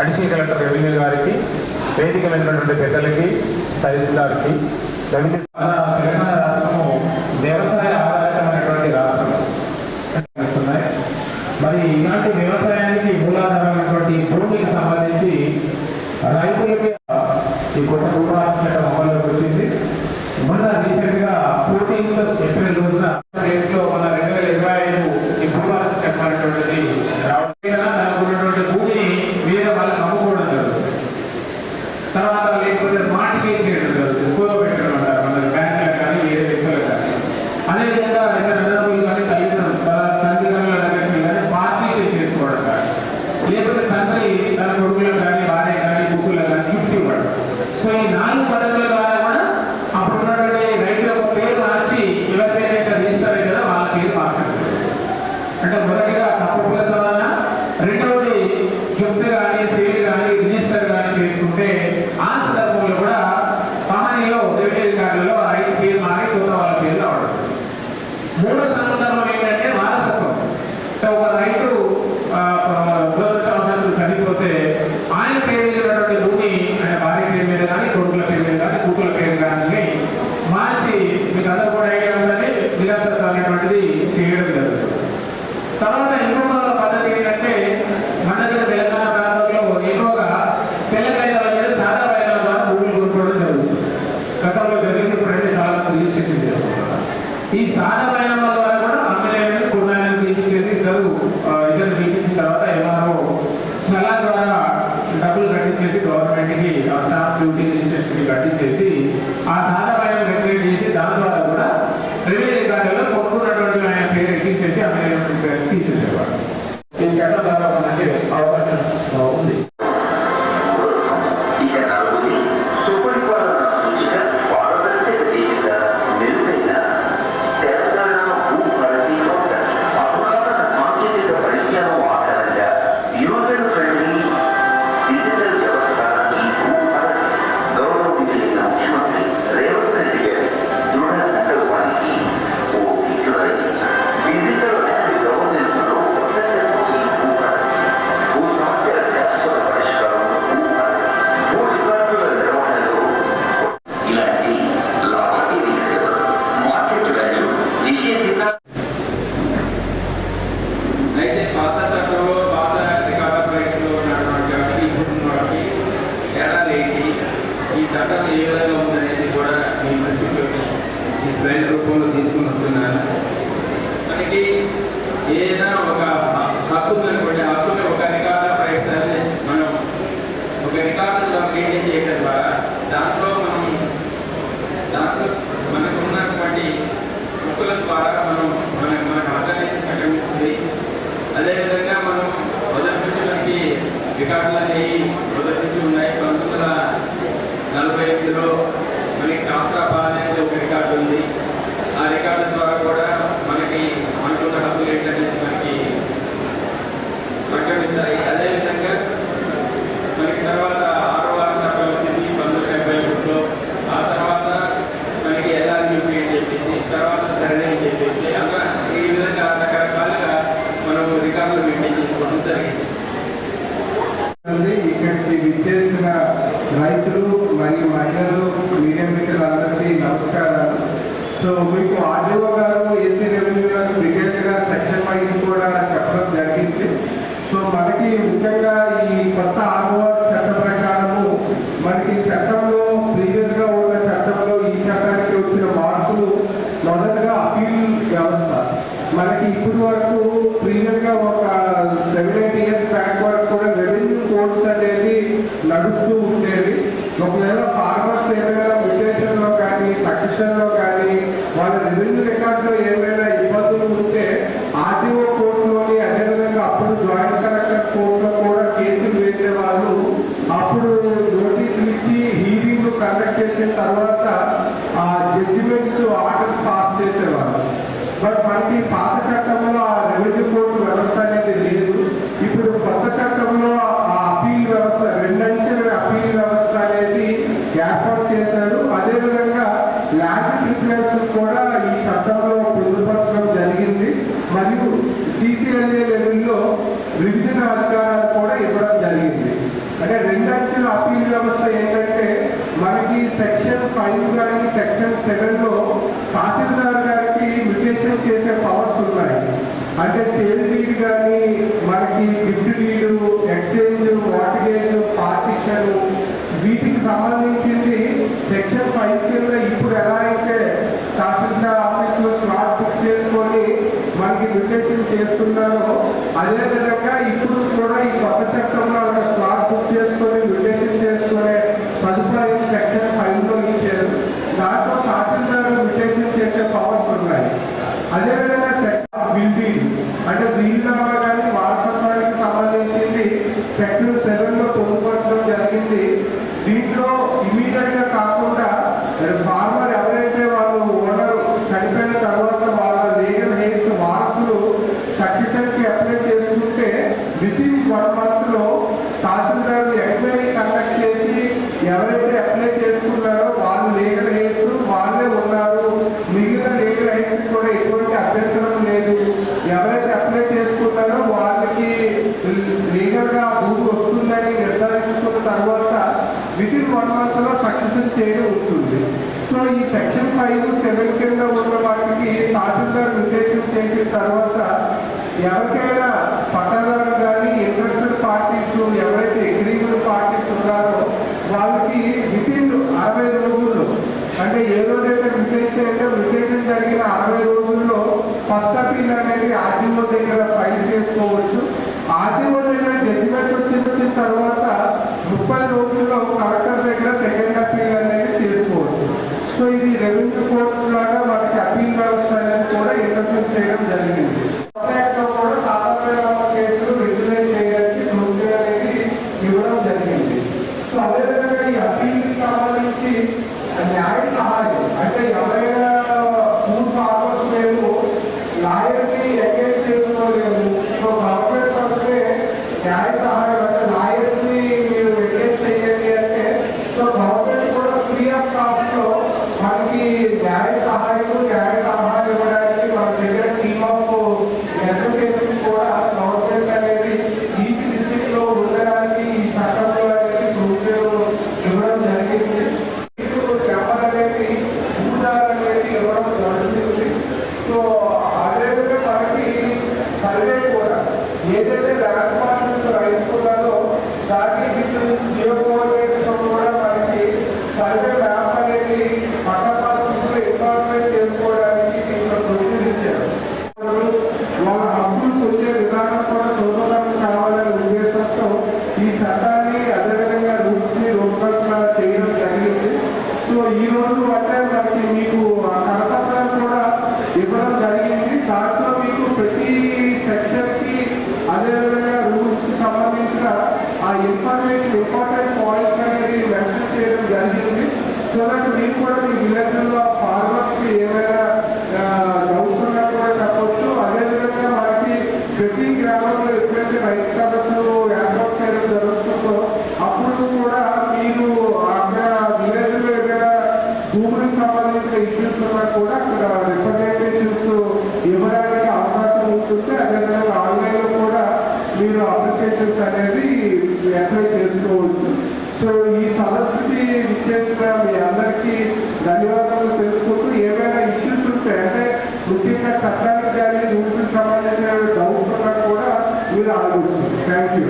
Additional collector revenue గారికి వేదిక ఉన్నటువంటి పెద్దలకి తహసీల్దార్కి తెలంగాణ వ్యవసాయ ఆధారితమైనటువంటి రాష్ట్రం. మరి ఇలాంటి వ్యవసాయానికి మూలాధారమైనటువంటి భూమికి సంబంధించి రైతులకి ఈ కొత్త చట్టం అమల్లోకి వచ్చింది. మొన్న రీసెంట్గా ఫోర్టీన్త్ ఏప్రిల్ రోజున మన రెండు వేల ఇరవై ఐదు ఈ భూమార్గ చట్టం అనేటువంటిది రావడం ఏంటంటే మన తెలంగాణ ప్రాంతంలో ఎక్కువగా తెలంగాణ అనేది సాదా పైన ద్వారా భూములు కోరుకోవడం జరుగుతుంది. గతంలో జరిగింది ఇప్పుడైతే చాలా రీసెంట్ ఈ సాదా పైన ద్వారా కూడా అమ్మలేని కుర్రాన్ని తీపించేసి ఇద్దరు ఇద్దరు తీపించిన తర్వాత ఎంఆర్ఓ సలా ద్వారా డబ్బులు కట్టించేసి గవర్నమెంట్కి ఆ స్టాఫ్ డ్యూటీ అదేవిధంగా మనం మొదటి నుంచి మనకి వికాసాలు అనేవి మొదటి నుంచి ఉన్నాయి. పంతొమ్మిది వందల నలభై ఐదులో సో మీకు ఆర్డీఓ గారు ఏసీ రెవెన్యూ గారు బ్రిగేడ్ గారు సెక్షన్ వైజ్ కూడా చెప్పడం జరిగింది. సో మనకి ముఖ్యంగా ఈ కొత్త ఆర్ సెక్షన్లో కానీ వాళ్ళ రెవెన్యూ రికార్డులో ఏమైనా ఇబ్బందులు ఉంటే ఆర్టీఓ కోర్టులోని అదేవిధంగా అప్పుడు జాయింట్ కలెక్టర్ కోర్టులో కూడా కేసులు వేసేవాళ్ళు. అప్పుడు నోటీసులు ఇచ్చి హీరింగ్ కండక్ట్ చేసిన తర్వాత ఆ జడ్జిమెంట్స్ ఆర్డర్స్ పాస్ చేసేవాళ్ళు. బట్ మనకి పాత చట్టంలో ఆ రెవెన్యూ కోర్టు సిసిఎల్ఏ లెవెల్లో రివిజన్ అధికారాలు కూడా ఇవ్వడం జరిగింది. అంటే రెండు అంచెల అప్పీల్ వ్యవస్థ ఏంటంటే మనకి సెక్షన్ ఫైవ్ కానీ సెక్షన్ సెవెన్లో తహసీల్దార్ గారికి మ్యూటేషన్ చేసే పవర్స్ ఉన్నాయి. అంటే సేల్ డీడ్ కానీ మనకి గిఫ్ట్ ఇమీడియట్గా కాకుండా ఫార్మర్ చేయడం ఉంటుంది సో ఈ సెక్షన్ ఫైవ్ సెవెన్ కింద ఉన్న వాటికి తహసీల్దార్ నిర్దేశం చేసిన తర్వాత ఎవరికైనా పట్టదారు కానీ ఇంట్రెస్టెడ్ పార్టీస్ ఎవరైతే ఎగ్రీమెంట్ పార్టీస్ ఉన్నారో వాళ్ళకి వితిన్ అరవై రోజుల్లో అంటే ఏ రోజైతే వికేషన్ అంటే వికేషన్ జరిగిన అరవై రోజుల్లో ఫస్ట్ అపీల్ అనేది ఆర్టీఓ దగ్గర ఫైల్ చేసుకోవచ్చు. ఆర్టీఓ దగ్గర జడ్జిమెంట్ వచ్చిన తర్వాత ముప్పై రోజుల్లో కరెక్ట్ మీరు అప్లికేషన్స్ అనేది అప్లై చేసుకోవచ్చు. సో ఈ సదస్సుకి విచ్చేసిన మీ అందరికీ ధన్యవాదాలు తెలుసుకుంటూ ఏమైనా ఇష్యూస్ ఉంటే అంటే ముఖ్యంగా చట్టానికి కానీ రూల్స్కి సంబంధించిన డౌట్స్ ఉన్నా కూడా మీరు ఆలోచించండి. Thank you